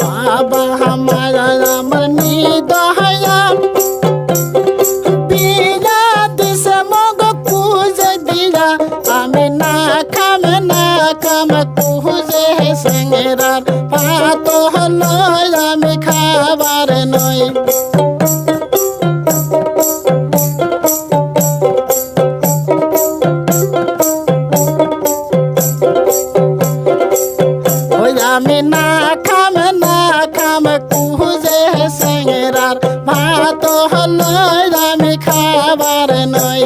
বাবা আমার আমার নিদয়া বিনা দিছে মগ কুজে দিয়া আমি না খাম না খাম কুজে সঙ্গেরার পাত হলো আমি খাবার নই ভাত হলো আমি খাবার নই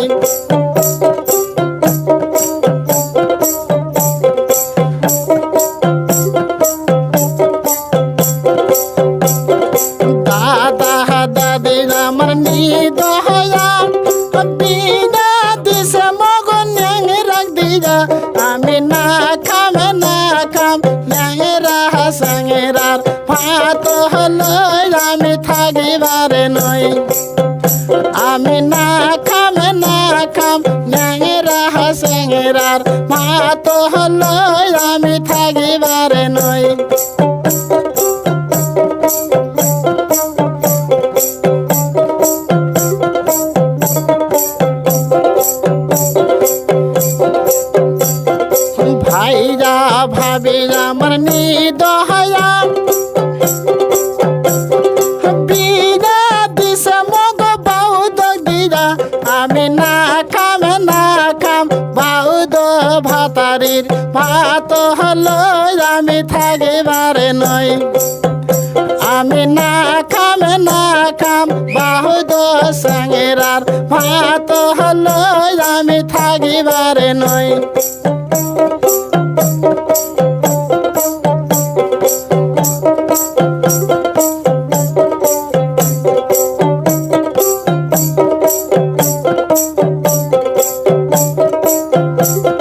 দাদা, দাদি, আমার নিদয়া বিনা দিছে মগন ন্যাং রাখ দিয়া। আমি না খাম না খাম ন্যাং রাহা সঙ্গেরার ভাত হলো আমি থাকিবারে নই। আমি না খাম না খাম ন্যাং রাহা সঙ্গেরার ভাত হলো আমি থাকিবারে নই। ভাইরা ভাবিরা আমার নিদয়া ভাতারির ভাত হলো আমি থাকিবারে নই আমি না খাম না খাম, বাহুদ সঙ্গেরার ভাত হলো আমি থাকিবারে নই সাসা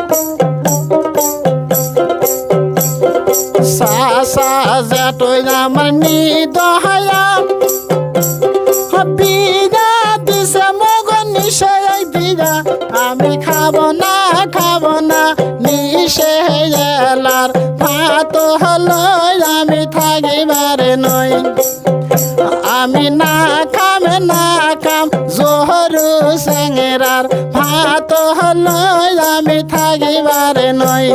এলার ভাত হলো, আমি থাকিবারে নই। আমি না খাম না খাম, জোহরু সেঙেরার ভাত হলো, আমি থাকিবারে নই।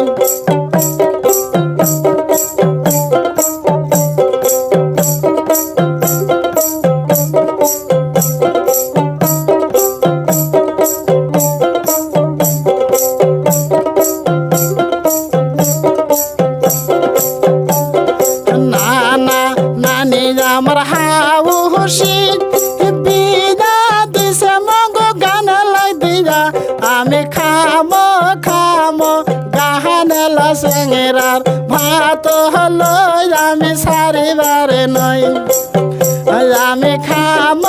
আমার হাউ হুসি বিনা দিছে মগ গান লাই দিয়া আমি খাম খাম, গাহান সেঙেরার ভাত হলো, আমি সারিবারে নই। আমি খাম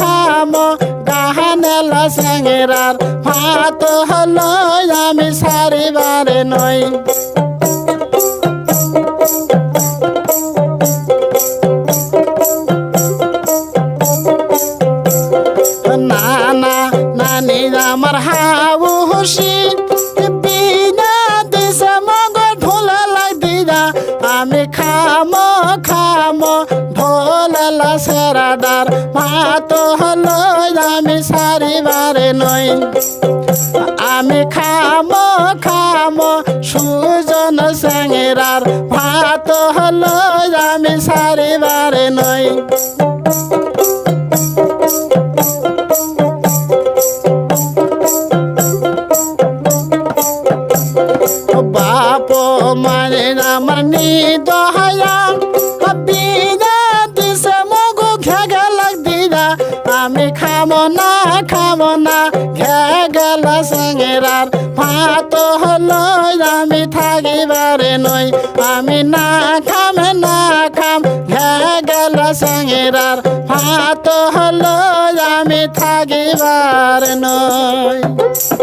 খাম, গাহান সেঙেরার ভাত হলো, আমি সারিবারে নই। নানি আমার হাউ হুসি। বিনা দিছে মগ ঢোলা লাই দিয়া আমি খাম খাম ঢোলা সেরাডার ভাত হলো আমি সারিবারে নই। আমি খাম খাম, সুজন সেঙেরার। ভাত হলো আমি সারিবারে নই। বাপ মানে আমার নিদয়া বিনা দিছে মগু ঘেগেল দিদা আমি খাম না খাম না ঘেগেল সঙ্গেরার ভাত হলো আমি থাকিবারে নই। আমি না খাম না খাম ঘেগেল সঙ্গেরার ভাত হলো আমি থাকিবার নই।